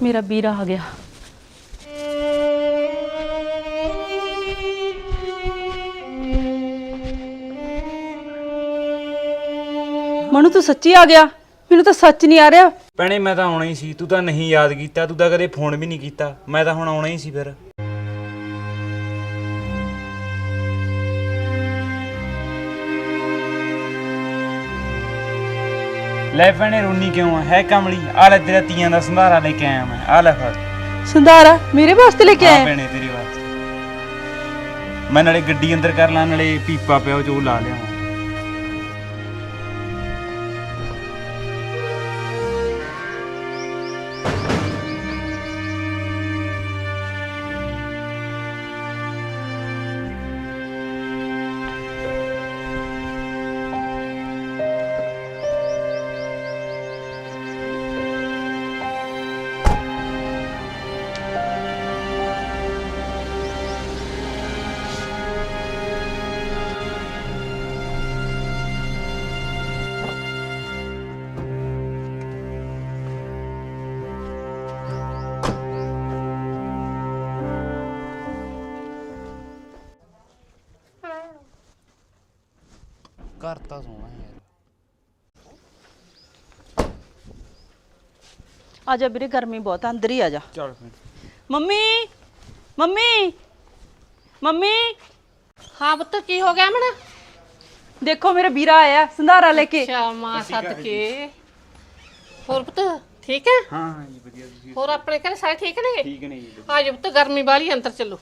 ਮੇਰਾ ਵੀਰਾ ਆ ਗਿਆ। ਮਨੂ, ਤੂੰ ਸੱਚੀ ਆ ਗਿਆ? ਮੈਨੂੰ ਤਾਂ ਸੱਚ ਨਹੀਂ ਆ ਰਿਹਾ। ਭੈਣੇ, ਮੈਂ ਤਾਂ ਆਉਣਾ ਹੀ ਸੀ। ਤੂੰ ਤਾਂ ਨਹੀਂ ਯਾਦ ਕੀਤਾ। ਤੂੰ ਤਾਂ ਕਦੇ ਫੋਨ ਵੀ ਨਹੀਂ ਕੀਤਾ। ਮੈਂ ਤਾਂ ਹੁਣ ਆਉਣਾ ਹੀ ਸੀ ਫਿਰ। ਲੈ ਭੈਣੇ ਰੋਣੀ ਕਿਉਂ ਆ? ਹੈ ਕਮਲੀ? ਆ ਲੈ ਤੇਰਾ ਤੀਆਂ ਦਾ ਸੰਧਾਰਾ ਲੈ ਕੇ ਆਇਆ ਮੈਂ। ਆ ਲੈ ਫੜ। ਸੰਧਾਰਾ? ਮੇਰੇ ਵਾਸਤੇ ਲੈ ਕੇ ਆ ਆਇਆ? ਭੈਣੇ ਤੇਰੇ ਵਾਸਤੇ। ਮੈਂ ਨਾਲੇ ਗੱਡੀ ਅੰਦਰ ਕਰ ਲਾਂ ਨਾਲੇ ਪੀਪਾ ਪਿਆ ਉਹ ਚ ਉਹ ਲਾ ਲਿਆ ਘਰ ਤਾਂ ਸੋਹਣਾ ਯਾਰ। ਆ ਜਾ ਵੀਰੇ ਗਰਮੀ ਬਹੁਤ ਆ, ਅੰਦਰ ਹੀ ਆ ਜਾ। ਚੱਲ ਫਿਰ। Mummy mummy mummy. ਹਾਂ ਪੁੱਤ ਕੀ ਹੋ ਗਿਆ ਮਣਾ ਦੇਖੋ ਮੇਰਾ ਵੀਰਾ ਆਇਆ ਸੰਧਾਰਾ ਲੈ ਕੇ। ਅੱਛਾ ਮਾਂ ਸਦਕੇ ਹੋਰ ਪੁੱਤ ਠੀਕ ਹੈ? ਹਾਂ ਹਾਂ ਜੀ ਵਧੀਆ ਤੁਸੀਂ ਹੋਰ ਆਪਣੇ ਘਰੇ ਸਾਰੇ ਠੀਕ ਨੇ? ਠੀਕ ਨੇ ਜੀ ਆ ਜਾ ਪੁੱਤ ਗਰਮੀ ਵਾਲੀ ਅੰਦਰ ਚੱਲੋ।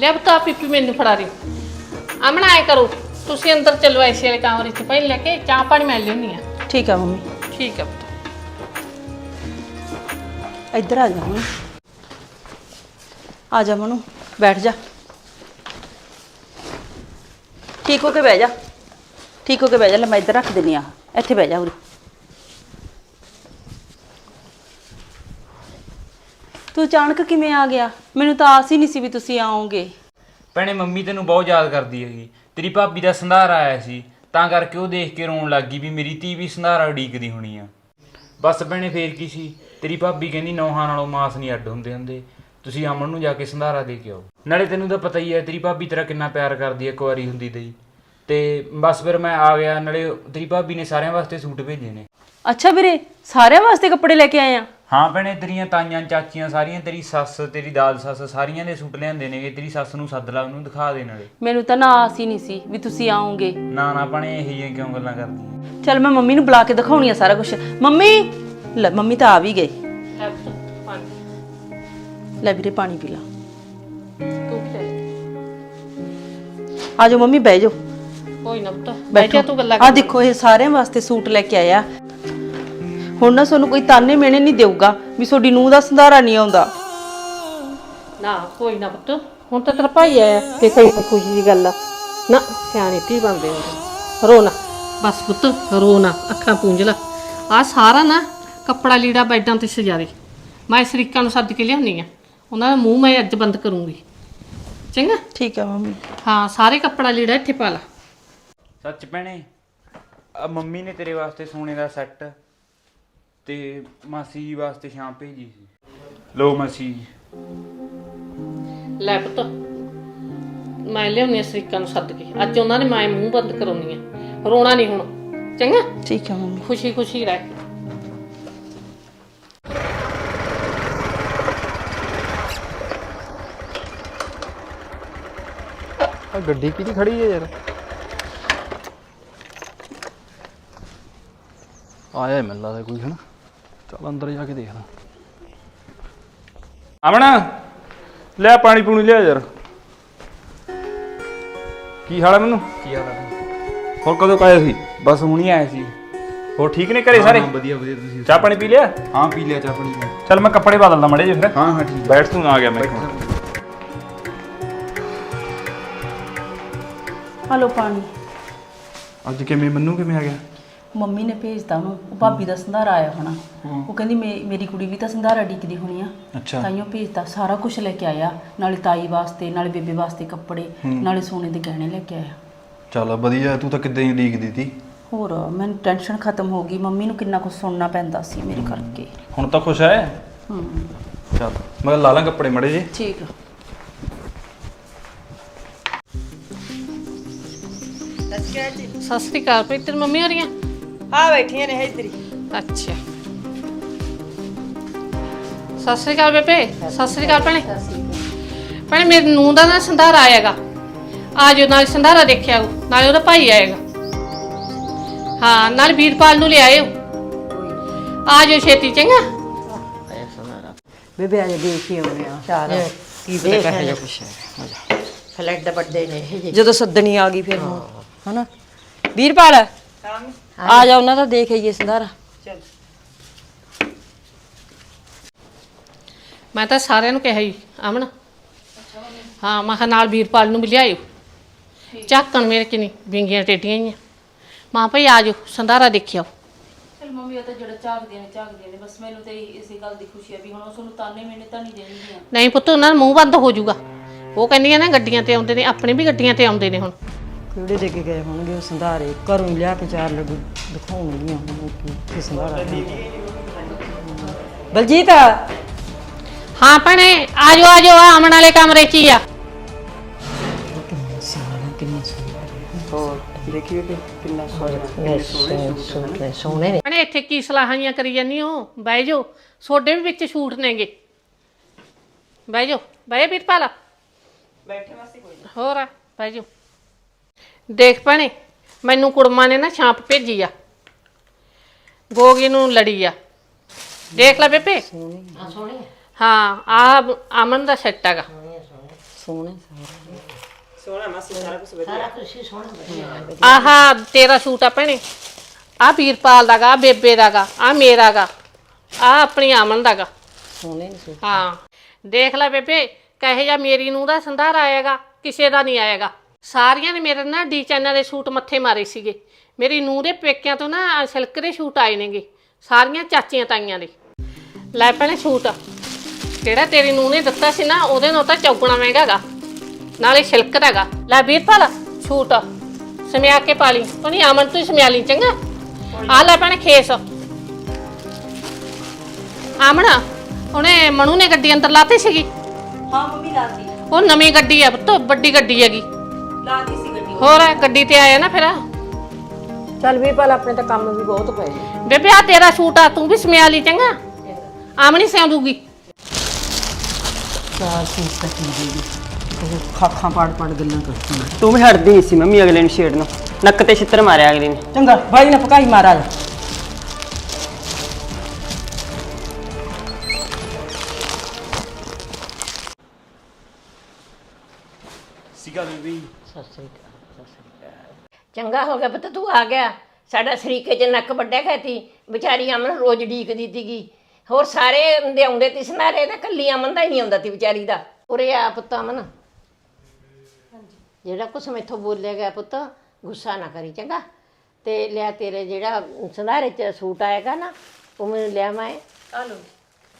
ਲੈ ਪੁੱਤ ਆ ਪੀਪੀ ਮੈਨੂੰ ਫੜਾ ਦੇ ਆਮਣਾ ਆਏ ਕਰੋ ਤੁਸੀਂ ਅੰਦਰ ਚੱਲੋ ਐਸੇ ਵਾਲੇ ਕਮਰੇ 'ਚ ਪਹਿਲੇ ਲੈ ਕੇ ਚਾਹ ਪਾਣੀ ਮੈਂ ਲਿਆਉਣੀ ਆ। ਠੀਕ ਆ ਮੰਮੀ। ਠੀਕ ਹੈ ਪੁੱਤ। ਇੱਧਰ ਆ ਜਾ ਮਨੂ। ਆ ਜਾ ਮਨੂ ਬੈਠ ਜਾ। ਠੀਕ ਹੋ ਕੇ ਬਹਿ ਜਾ। ਠੀਕ ਹੋ ਕੇ ਬਹਿ ਜਾ ਲੈ ਮੈਂ ਇੱਧਰ ਰੱਖ ਦਿੰਨੀ ਆ। ਇੱਥੇ ਬਹਿ ਜਾ ਉਰੇ। ਤੂੰ ਅਚਾਨਕ ਕਿਵੇਂ ਆ ਗਿਆ? ਮੈਨੂੰ ਤਾਂ ਆਸ ਹੀ ਨਹੀਂ ਸੀ ਵੀ ਤੁਸੀਂ ਆਓਗੇ। ਭੈਣੇ ਮੰਮੀ ਤੈਨੂੰ ਬਹੁਤ ਯਾਦ ਕਰਦੀ ਹੈਗੀ। ਤੇਰੀ ਭਾਬੀ ਦਾ ਸੰਧਾਰਾ ਆਇਆ ਸੀ ਤਾਂ ਕਰਕੇ ਉਹ ਦੇਖ ਕੇ ਰੋਣ ਲੱਗ ਗਈ ਵੀ ਮੇਰੀ ਧੀ ਵੀ ਸੰਧਾਰਾ ਉਡੀਕਦੀ ਹੋਣੀ ਆ। ਬਸ ਭੈਣੇ ਫੇਰ ਕੀ ਸੀ? ਤੇਰੀ ਭਾਬੀ ਕਹਿੰਦੀ ਨੌਹਾਂ ਨਾਲੋਂ ਮਾਸ ਨਹੀਂ ਅੱਡ ਹੁੰਦੇ ਹੁੰਦੇ। ਤੁਸੀਂ ਅਮਨ ਨੂੰ ਜਾ ਕੇ ਸੰਧਾਰਾ ਦੇ ਕੇ ਆਓ। ਨਾਲੇ ਤੈਨੂੰ ਤਾਂ ਪਤਾ ਹੀ ਹੈ ਤੇਰੀ ਭਾਬੀ ਤੇਰਾ ਕਿੰਨਾ ਪਿਆਰ ਕਰਦੀ ਹੈ ਇੱਕ ਵਾਰੀ ਹੁੰਦੀ ਤੇ ਹੀ। ਤੇ ਬਸ ਫਿਰ ਮੈਂ ਆ ਗਿਆ ਨਾਲੇ ਤੇਰੀ ਭਾਬੀ ਨੇ ਸਾਰਿਆਂ ਵਾਸਤੇ ਸੂਟ ਭੇਜੇ ਨੇ। ਅੱਛਾ ਵੀਰੇ ਸਾਰਿਆਂ ਵਾਸਤੇ ਕੱਪੜੇ ਲੈ ਕੇ ਆਏ ਆ? ਹਾਂ ਭੈਣੇ ਤੇਰੀਆਂ ਤਾਈਆਂ ਚਾਚੀਆਂ ਸਾਰੀਆਂ ਤੇਰੀ ਸੱਸ ਤੇਰੀ ਦਾਦ ਸੱਸ ਸਾਰੀਆਂ ਦੇ ਸੂਟ ਲਿਆਂਦੇ ਨੇਗੇ ਤੇਰੀ ਸੱਸ ਨੂੰ ਸੱਦ ਲਾ ਉਹਨੂੰ ਦਿਖਾ ਦੇ ਨਾਲੇ ਮੈਨੂੰ ਤਾਂ ਨਾ ਆਸ ਹੀ ਨਹੀਂ ਸੀ ਵੀ ਤੁਸੀਂ ਆਓਗੇ। ਨਾ ਨਾ ਭੈਣੇ ਇਹ ਜਿਹੀਆਂ ਕਿਉਂ ਗੱਲਾਂ ਕਰਦੀ ਹੈ ਚਲ ਮੈਂ ਮੰਮੀ ਨੂੰ ਬੁਲਾ ਕੇ ਦਿਖਾਉਣੀ ਆ ਸਾਰਾ ਕੁਝ ਮੰਮੀ ਲੈ ਮੰਮੀ ਤਾਂ ਆ ਵੀ ਗਏ। ਲੈ ਵੀਰੇ ਪਾਣੀ ਪੀ ਲਾ। ਆ ਜਾਓ ਮੰਮੀ ਬਹਿ ਜਾਓ। ਕੋਈ ਨਾ ਪੁੱਤ ਬੈਠਾ। ਤੂੰ ਗੱਲਾਂ ਆ ਦੇਖੋ ਇਹ ਸਾਰਿਆਂ ਵਾਸਤੇ ਸੂਟ ਲੈ ਕੇ ਆਇਆ। ਹੁਣ ਨਾ ਤੁਹਾਨੂੰ ਕੋਈ ਤਾਨੇ ਮੇਣੇ ਨਹੀਂ ਦੇਊਗਾ ਵੀ ਤੁਹਾਡੀ ਨੂੰਹ ਦਾ ਸੰਧਾਰਾ ਨਹੀਂ ਆਉਂਦਾ। ਨਾ ਕੋਈ ਨਾ ਪੁੱਤ ਹੁਣ ਤਾਂ ਤੇਰਾ ਭਾਈ ਆਇਆ ਤੇ ਕੋਈ ਖੁਸ਼ੀ ਦੀ ਗੱਲ ਆ। ਨਾ ਸਿਆਣੀ ਧੀ ਬੰਦੇ ਹੁੰਦੇ ਰੋ ਨਾ। ਬਸ ਪੁੱਤ ਰੋ ਨਾ ਅੱਖਾਂ ਪੂੰਝ ਲੈ ਆ ਸਾਰਾ ਨਾ ਕੱਪੜਾ ਲੀੜਾ ਬੈਡਾਂ ਤੇ ਸਜਾ ਦੇ। ਮੈਂ ਸ਼ਰੀਕਾਂ ਨੂੰ ਸੱਦ ਕੇ ਲਿਆਉਣੀ ਆ। ਉਹਨਾਂ ਦਾ ਮੂੰਹ ਮੈਂ ਅੱਜ ਬੰਦ ਕਰੂੰਗੀ। ਚੰਗਾ? ਠੀਕ ਹੈ ਮੰਮੀ। ਹਾਂ ਸਾਰੇ ਕੱਪੜਾ ਲੀੜਾ ਇੱਥੇ ਪਾ ਲਾ। ਸੱਚ ਭੈਣੇ ਆ ਮੰਮੀ ਨੇ ਤੇਰੇ ਵਾਸਤੇ ਸੋਨੇ ਦਾ ਸੈੱਟ ਤੇ ਮਾਸੀ ਜੀ ਵਾਸਤੇ ਸ਼ਾਮ ਭੇਜੀ ਸੀ। ਲੋ ਮਾਸੀ ਜੀ। ਲੈ ਪੁੱਤ ਮੈਂ ਲਿਆਉਣੀ ਆ ਸ਼ਰੀਕਾਂ ਨੂੰ ਸੱਦ ਕੇ। ਅੱਜ ਉਹਨਾਂ ਨੇ ਮੈਂ ਮੂੰਹ ਬੰਦ ਕਰਾਉਣੀ ਆ। ਰੋਣਾ ਨਹੀਂ ਹੁਣ। ਚੰਗਾ? ਠੀਕ ਹੈ ਮੰਮੀ। ਖੁਸ਼ੀ ਖੁਸ਼ੀ ਰਹਿ। ਆ ਗੱਡੀ ਕਿਹਦੀ ਖੜੀ ਹੈ ਯਾਰ? ਆਇਆ ਮੈਨੂੰ ਲੱਗਦਾ ਕੋਈ ਹਨਾ? ਚੱਲ ਅੰਦਰ ਜਾ ਕੇ ਦੇਖਦਾ। ਆਮਣਾ ਲੈ ਪਾਣੀ ਪੂਣੀ ਲਿਆ ਯਾਰ। ਕੀ ਹਾਲ ਹੈ ਮੈਨੂੰ? ਕੀ ਹਾਲ ਹੈ ਹੋਰ ਕਦੋਂ ਕਾਇਆ ਸੀ? ਬਸ ਹੁਣੀ ਆਇਆ ਸੀ। ਹੋਰ ਠੀਕ ਨੇ ਘਰੇ ਸਾਰੇ? ਹਾਂ ਵਧੀਆ ਵਧੀਆ ਤੁਸੀਂ ਚਾਹ ਪਾਣੀ ਪੀ ਲਿਆ? ਹਾਂ ਪੀ ਲਿਆ ਚਾਹ ਪਾਣੀ ਚੱਲ ਮੈਂ ਕੱਪੜੇ ਬਦਲਦਾ ਮੜੇ ਜੇ ਫਿਰ। ਹਾਂ ਹਾਂ ਠੀਕ ਬੈਠ ਤੂੰ ਆ ਗਿਆ ਮੈਂ ਇੱਕ ਮਿੰਟ। ਹਲੋ ਪਾਣੀ। ਅੱਜ ਕਿਵੇਂ ਮੰਨੂ ਕਿਵੇਂ ਆ ਗਿਆ? ਮੰਮੀ ਨੇ ਭੇਜਤਾ ਉਹਨੂੰ ਉਹ ਭਾਬੀ ਦਾ ਸੰਧਾਰਾ ਆਇਆ ਹੋਣਾ। ਉਹ ਕਹਿੰਦੀ ਮੇ- ਮੇਰੀ ਕੁੜੀ ਵੀ ਤਾਂ ਸੰਧਾਰਾ ਡਿੱਕਦੀ ਹੋਣੀ ਆ। ਅੱਛਾ। ਤਾਈਓ ਭੇਜਤਾ ਸਾਰਾ ਕੁਝ ਲੈ ਕੇ ਆਇਆ ਨਾਲੇ ਤਾਈ ਵਾਸਤੇ ਨਾਲੇ ਬੇਬੇ ਵਾਸਤੇ ਕੱਪੜੇ ਨਾਲੇ ਸੋਨੇ ਦੇ ਗਹਿਣੇ ਲੈ ਕੇ ਆਇਆ। ਚੱਲ ਵਧੀਆ ਤੂੰ ਤਾਂ ਕਿੱਦਾਂ ਹੀ ਲੀਕ ਦਿੱਤੀ ਹੋਰ ਮੈਨੂੰ ਟੈਨਸ਼ਨ ਖਤਮ ਹੋ ਗਈ ਮੰਮੀ ਨੂੰ ਕਿੰਨਾ ਕੁਝ ਸੁਣਨਾ ਪੈਂਦਾ ਸੀ ਮੇਰੇ ਕਰਕੇ। ਹੁਣ ਤਾਂ ਖੁਸ਼ ਹੈ ਹੂੰ। ਚੱਲ ਮੈਂ ਲਾ ਲਾਂ ਕੱਪੜੇ ਮੜੇ ਜੇ ਠੀਕ ਆ। ਸਤਿ ਸ੍ਰੀ ਅਕਾਲ ਮੰਮੀ ਹੋ ਰਹੀਆਂ ਆ ਬੈਠੀਆਂ ਨੇ ਇੱਧਰ ਹੀ। ਅੱਛਾ। ਸਤਿ ਸ੍ਰੀ ਅਕਾਲ ਬੇਬੇ ਸਤਿ ਸ੍ਰੀ ਅਕਾਲ ਭੈਣੇ। ਭੈਣੇ ਮੇਰੇ ਨੂੰਹ ਦਾ ਨਾ ਸੰਧਾਰਾ ਆਏਗਾ ਆ ਜਾਓ ਨਾਲ ਸੰਧਾਰਾ ਦੇਖਿਆ ਆਓ ਨਾਲੇ ਉਹਦਾ ਭਾਈ ਆਏਗਾ ਹਾਂ ਨਾਲ ਵੀਰਪਾਲ ਨੂੰ ਲਿਆਇਓ ਆ ਜਾਓ ਛੇਤੀ ਚੰਗਾ? ਬੇਬੇ ਅਜੇ ਦੇਖ ਹੀ ਆਉਣੇ ਆ। ਚਾਰ। ਕੀ ਪਤਾ ਕਹੇ ਜਾ ਕੁਛ ਹੈ। ਫਲੈਟ ਦੇ ਵੱਡੇ ਨੇ। ਜਦੋਂ ਸੱਦਣੀ ਆ ਗਈ ਫਿਰ ਹਨਾ? ਵੀਰਪਾਲ? ਆ ਜਾ ਉਹਨਾਂ ਦਾ ਦੇਖ ਆਈਏ ਸੰਧਾਰਾ। ਮੈਂ ਤਾਂ ਸਾਰਿਆਂ ਨੂੰ ਕਿਹਾ ਹੀ ਅਮਨ। ਹਾਂ ਮੈਂ ਕਿਹਾ ਨਾਲ ਵੀਰਪਾਲ ਨੂੰ ਵੀ ਲਿਆਇਓ। ਝਾਕਣ ਮੇਰੇ ਕਿ ਨਹੀਂ ਵਿੰਗੀਆਂ ਟੇਟੀਆਂ ਹੀ ਮਾਂ ਭਾਈ ਆ ਜਾਓ ਸੰਧਾਰਾ ਦੇਖਿਓ। ਚਲ ਮੰਮੀ ਉਹ ਤਾਂ ਜਿਹੜਾ ਝਾਕਦੀਆਂ ਨੇ ਝਾਕਦੀਆਂ ਨੇ। ਬਸ ਮੈਨੂੰ ਤੇ ਇਸੇ ਗੱਲ ਦੀ ਖੁਸ਼ੀ ਆ ਵੀ ਹੁਣ ਉਹ ਤੁਹਾਨੂੰ ਤਾਨੇ ਮੈਨੇ ਤਾਂ ਨਹੀਂ ਦੇਣਗੀਆਂ। ਨਹੀਂ ਪੁੱਤ ਉਹਨਾਂ ਦਾ ਮੂੰਹ ਬੰਦ ਹੋ ਜਾਊਗਾ। ਉਹ ਕਹਿੰਦੀਆਂ ਨਾ ਗੱਡੀਆਂ ਤੇ ਆਉਂਦੇ ਨੇ ਆਪਣੇ ਵੀ ਗੱਡੀਆਂ ਤੇ ਆਉਂਦੇ ਨੇ ਹੁਣ। ਕਿਹੜੇ ਦੇ ਕੇ ਗਏ ਹੋਣਗੇ? ਉਹ ਸੰਧਾਰੇ ਘਰੋਂ ਹੀ ਲਿਆ ਕੇ ਚਾਰ ਲੱਡੂ ਦਿਖਾਉਣਗੀਆਂ ਹੁਣ ਕੀ ਕੀ ਸੰਧਾਰਾ ਬਲਜੀਤ! ਹਾਂ ਭੈਣੇ ਆ ਜਾਓ ਆ ਜਾਓ ਆ ਅਮਨ ਵਾਲੇ ਕਮਰੇ 'ਚ ਹੀ ਆ। ਸੋਹਣੇ ਨੇ। ਭੈਣੇ ਇੱਥੇ ਕੀ ਸਲਾਹਾਂ ਕਰੀ ਜਾਂਦੀ ਹੋ ਬਹਿ ਜਾਓ। ਤੁਹਾਡੇ ਵੀ ਵਿੱਚ ਛੂਟ ਨੇਗੇ। ਬਹਿ ਜਾਓ। ਬਹਿ ਵੀਰਪਾਲ ਬੈਠੇ ਵਾਸਤੇ ਕੋਈ ਹੋਰ ਆ ਬਹਿ ਜਾਓ। ਦੇਖ ਭੈਣੇ ਮੈਨੂੰ ਕੁੜਮਾ ਨੇ ਨਾ ਛਾਂਪ ਭੇਜੀ ਆ। ਗੋਗੀ ਨੂੰ ਲੜੀ ਆ। ਦੇਖ ਲੈ ਬੇਬੇ। ਹਾਂ ਆ ਅਮਨ ਦਾ ਸੈੱਟ ਹੈਗਾ। ਸੋਹਣੇ ਆਹਾ ਤੇਰਾ ਸੂਟ ਆ ਭੈਣੇ। ਆ ਵੀਰਪਾਲ ਦਾਗਾ ਆ ਬੇਬੇ ਦਾਗਾ ਆ ਮੇਰਾਗਾ ਆ ਆਪਣੀ ਅਮਨ ਦਾਗਾ ਸੋਹਣੇ ਨੇ ਸੂਟ। ਹਾਂ ਦੇਖ ਲੈ ਬੇਬੇ ਕਹੇ ਜਾ ਮੇਰੀ ਨੂੰ ਦਾ ਸੰਧਾਰ ਆਏਗਾ ਕਿਸੇ ਦਾ ਨਹੀਂ ਆਏਗਾ। ਸਾਰੀਆਂ ਨੇ ਮੇਰੇ ਨਾ ਡੀ ਚੈਨਲ ਦੇ ਸੂਟ ਮੱਥੇ ਮਾਰੇ ਸੀਗੇ। ਮੇਰੀ ਨੂੰ ਦੇ ਪੇਕਿਆਂ ਤੋਂ ਨਾ ਸਿਲਕ ਦੇ ਸੂਟ ਆਏ ਨੇਗੇ। ਸਾਰੀਆਂ ਚਾਚੀਆਂ ਤਾਈਆਂ ਦੇ। ਲੈ ਪਹਿਲੇ ਸੂਟ। ਕਿਹੜਾ ਤੇਰੀ ਨੂੰ ਨੇ ਦਿੱਤਾ ਸੀ ਨਾ ਉਹਦੇ ਨਾਲ ਤਾਂ ਚੌਗਣਾ ਮਹਿੰਗਾ ਹੈਗਾ। ਨਾਲੇ ਸਿਲਕ ਦਾ ਹੈਗਾ। ਲੈ ਵੀਰਪਾਲ ਸੂਟ। ਸਮਿਆ ਕੇ ਪਾ ਲਈ ਉਹਨੀ ਆਮਨ ਤੂੰ ਸਮਿਆ ਲਈ ਚੰਗਾ? ਆ ਲੈ ਭੈਣੇ ਖੇਸ। ਆਮਣ ਉਹਨੇ ਮਨੂ ਨੇ ਗੱਡੀ ਅੰਦਰ ਲਾਤੀ ਸੀਗੀ? ਹਾਂ ਮੰਮੀ ਲਾਤੀ। ਉਹ ਨਵੀਂ ਗੱਡੀ ਆ ਪੁੱਤ ਵੱਡੀ ਗੱਡੀ ਹੈਗੀ। ਲਾਤੀ ਸੀ ਗੱਡੀ। ਹੋਰ ਗੱਡੀ ਤੇ ਆਇਆ ਨਾ ਫਿਰ? ਚੱਲ ਵੀ ਭਲਾ ਆਪਣੇ ਤਾਂ ਕੰਮ ਵੀ ਬਹੁਤ ਪਏ ਨੇ। ਬੇਬੇ ਆ ਤੇਰਾ ਸੂਟ ਆ ਤੂੰ ਵੀ ਸਮਿਆ ਲਈ ਚੰਗਾ। ਆਮਣੀ ਸਿਉਂ ਦੂਗੀ ਚਾਰ ਸੂਟ ਤਾਂ ਕੀ ਦੇਗੀ ਖਾਖਾਂ ਪਾੜ ਪਾੜ ਗੱਲਾਂ ਕਰਦੀ ਤੂੰ ਵੀ ਹਟਦੀ ਨਹੀਂ ਸੀ ਮੰਮੀ ਅਗਲੇ ਨੂੰ ਛੇੜ ਨੂੰ। ਨੱਕ ਤੇ ਛਿੱਤਰ ਮਾਰਿਆ ਅਗਲੇ ਨੇ। ਚੰਗਾ ਬਾਈ ਨਾ ਪਕਾਈ ਮਹਾਰਾਜ ਚੰਗਾ ਹੋ ਗਿਆ ਪੁੱਤ ਤੂੰ ਆ ਗਿਆ। ਸਾਡਾ ਸਰੀਕੇ ਚ ਨੱਕ ਵੱਡਿਆ ਖਾਤੀ ਵਿਚਾਰੀ ਅਮਨ ਰੋਜ਼ ਢੀਕਦੀ ਤੀਗੀ ਹੋਰ ਸਾਰੇ ਹੁੰਦੇ ਆਉਂਦੇ ਤੀ ਸਨਾਰੇ ਤਾਂ ਕੱਲੀ ਅਮਨ ਦਾ ਹੀ ਨਹੀਂ ਆਉਂਦਾ ਤੀ ਵਿਚਾਰੀ ਦਾ। ਉਰੇ ਆ ਪੁੱਤ ਅਮਨ। ਜਿਹੜਾ ਕੁਛ ਮੈਥੋਂ ਬੋਲਿਆ ਗਿਆ ਪੁੱਤ ਗੁੱਸਾ ਨਾ ਕਰੀ ਚੰਗਾ? ਤੇ ਲਿਆ ਤੇਰੇ ਜਿਹੜਾ ਸੰਧਾਰੇ ਚ ਸੂਟ ਆਏਗਾ ਨਾ ਉਹ ਮੈਨੂੰ ਲਿਆ ਮੈਂ ਆ ਲੋ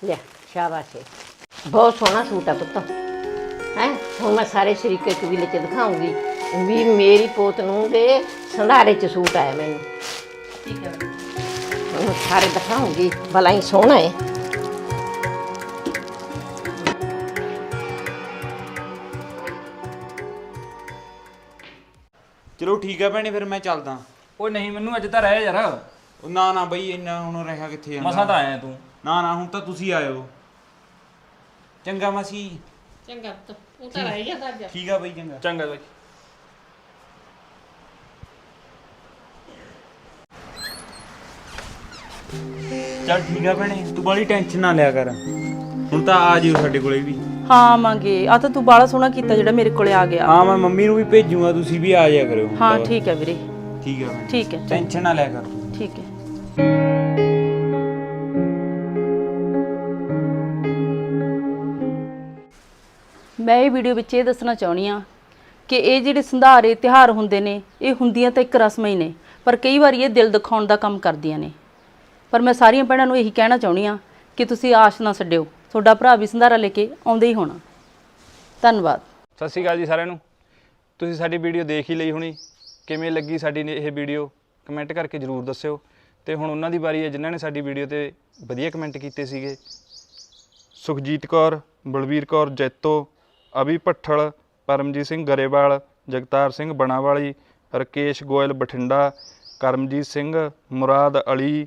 ਲਿਆ ਸ਼ਾਬਾਸ਼ ਏ। ਬਹੁਤ ਸੋਹਣਾ ਸੂਟ ਆ ਪੁੱਤ। ਹੈ? ਹੁਣ ਮੈਂ ਸਾਰੇ ਸ਼ਰੀਕੇ ਚ ਦਿਖਾਉਂਗੀ। ਵੀ ਮੇਰੀ ਪੋਤ ਨੂੰ ਦੇ ਸੰਧਾਰੇ ਚ ਸੂਟ ਆਇਆ ਮੈਨੂੰ। ਠੀਕ ਹੈ। ਉਹਨੂੰ ਸਾਰੇ ਦਿਖਾਉਂਗੀ ਭਲਾ ਹੀ ਸੋਹਣਾ ਹੈ ਚਲੋ ਠੀਕ ਆ ਭੈਣੇ ਫਿਰ ਮੈਂ ਚੱਲਦਾ। ਓਏ ਨਹੀਂ ਮੈਨੂੰ ਅੱਜ ਤਾਂ ਰਹਿ ਯਾਰ। ਉਹ ਨਾ ਨਾ ਬਈ ਇੰਨਾ ਹੁਣ ਰਿਹਾ ਕਿੱਥੇ ਜਾਂਦਾ? ਮਸਾਂ ਤਾਂ ਆਇਆ ਤੂੰ। ਨਾ ਨਾ ਹੁਣ ਤਾਂ ਤੁਸੀਂ ਆਇਓ। ਚੰਗਾ ਮਸੀ। ਚੰਗਾ ਪੁੱਤ ਉਹ ਤਾਂ ਰਹਿ ਅੱਜ ਠੀਕ ਆ ਬਈ ਚੰਗਾ। ਚੰਗਾ ਬਾਈ। ਚੱਲ ਠੀਕ ਆ ਭੈਣੇ ਤੂੰ ਬੜੀ ਟੈਨਸ਼ਨ ਨਾ ਲਿਆ ਕਰ। ਹੁਣ ਤਾਂ ਆ ਜਿਓ ਸਾਡੇ ਕੋਲੇ ਵੀ। ਹਾਂ ਮੰਗੇ ਆ ਤਾਂ ਤੂੰ ਬਾਲਾ ਸੋਹਣਾ ਕੀਤਾ ਜਿਹੜਾ ਮੇਰੇ ਕੋਲੇ ਆ ਗਿਆ। ਹਾਂ ਮੈਂ ਮੰਮੀ ਨੂੰ ਵੀ ਭੇਜੂਗਾ ਤੁਸੀਂ ਵੀ ਆ ਜਾਇਆ ਕਰਿਓ। ਹਾਂ। ਠੀਕ ਹੈ ਵੀਰੇ। ਠੀਕ ਆ ਭੈਣੇ। ਠੀਕ ਹੈ ਟੈਨਸ਼ਨ ਨਾ ਲਿਆ ਕਰ ਤੂੰ। ਠੀਕ ਹੈ ਮੈਂ ਇਹ ਵੀਡੀਓ ਵਿੱਚ ਇਹ ਦੱਸਣਾ ਚਾਹੁੰਦੀ ਆ ਕਿ ਇਹ ਜਿਹੜੇ ਸੰਧਾਰੇ ਤਿਉਹਾਰ ਹੁੰਦੇ ਨੇ ਇਹ ਹੁੰਦੀਆਂ ਤਾਂ ਇੱਕ ਰਸਮਾਂ ਹੀ ਨੇ ਪਰ ਕਈ ਵਾਰੀ ਇਹ ਦਿਲ ਦਿਖਾਉਣ ਦਾ ਕੰਮ ਕਰਦੀਆਂ ਨੇ। ਪਰ ਮੈਂ ਸਾਰੀਆਂ ਭੈਣਾਂ ਨੂੰ ਇਹੀ ਕਹਿਣਾ ਚਾਹੁੰਦੀ ਆ ਕਿ ਤੁਸੀਂ ਆਸ਼ ਨਾ ਛੱਡਿਓ। ਤੁਹਾਡਾ ਭਰਾ ਵੀ ਸੰਧਾਰਾ ਲੈ ਕੇ ਆਉਂਦਾ ਹੀ ਹੋਣਾ। ਧੰਨਵਾਦ। ਸਤਿ ਸ਼੍ਰੀ ਅਕਾਲ ਜੀ ਸਾਰਿਆਂ ਨੂੰ। ਤੁਸੀਂ ਸਾਡੀ ਵੀਡੀਓ ਦੇਖ ਹੀ ਲਈ ਹੋਣੀ। ਕਿਵੇਂ ਲੱਗੀ ਸਾਡੀ ਨੇ ਇਹ ਵੀਡੀਓ? ਕਮੈਂਟ ਕਰਕੇ ਜਰੂਰ ਦੱਸਿਓ। ਤੇ ਹੁਣ ਉਹਨਾਂ ਦੀ ਵਾਰੀ ਹੈ ਜਿਨ੍ਹਾਂ ਨੇ ਸਾਡੀ ਵੀਡੀਓ ਤੇ ਵਧੀਆ ਕਮੈਂਟ ਕੀਤੇ ਸੀਗੇ। ਸੁਖਜੀਤ ਕੌਰ ਬਲਵੀਰ ਕੌਰ ਜੈਤੋ ਅਭੀ ਭੱਠਲ ਪਰਮਜੀਤ ਸਿੰਘ ਗਰੇਵਾਲ ਜਗਤਾਰ ਸਿੰਘ ਬਣਾਵਾਲੀ ਰਕੇਸ਼ ਗੋਇਲ ਬਠਿੰਡਾ ਕਰਮਜੀਤ ਸਿੰਘ ਮੁਰਾਦ ਅਲੀ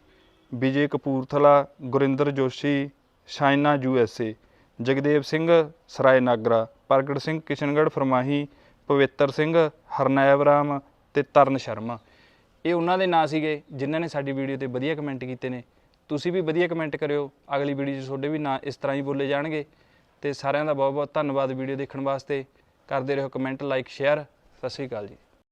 ਵਿਜੇ ਕਪੂਰਥਲਾ, ਗੁਰਿੰਦਰ ਜੋਸ਼ੀ, ਸ਼ਾਇਨਾ ਯੂਐਸਏ ਜਗਦੇਵ ਸਿੰਘ ਸਰਾਏ ਨਾਗਰਾ ਪ੍ਰਗਟ ਸਿੰਘ ਕਿਸ਼ਨਗੜ੍ਹ ਫਰਮਾਹੀ, ਪਵਿੱਤਰ ਸਿੰਘ ਹਰਨੈਬ ਰਾਮ ਤੇ ਤਰਨ ਸ਼ਰਮਾ। ਇਹ ਉਹਨਾਂ ਦੇ ਨਾਂ ਸੀਗੇ ਜਿਨ੍ਹਾਂ ਨੇ ਸਾਡੀ ਵੀਡੀਓ ਤੇ ਵਧੀਆ ਕਮੈਂਟ ਕੀਤੇ ਨੇ। ਤੁਸੀਂ ਵੀ ਵਧੀਆ ਕਮੈਂਟ ਕਰਿਓ। ਅਗਲੀ ਵੀਡੀਓ 'ਚ ਤੁਹਾਡੇ ਵੀ ਨਾਂ ਇਸ ਤਰ੍ਹਾਂ ਹੀ ਬੋਲੇ ਜਾਣਗੇ। ਤੇ ਸਾਰਿਆਂ ਦਾ ਬਹੁਤ ਬਹੁਤ ਧੰਨਵਾਦ ਵੀਡੀਓ ਦੇਖਣ ਵਾਸਤੇ। ਕਰਦੇ ਰਹੋ ਕਮੈਂਟ, ਲਾਈਕ, ਸ਼ੇਅਰ। ਸਤਿ ਸ਼੍ਰੀ ਅਕਾਲ ਜੀ।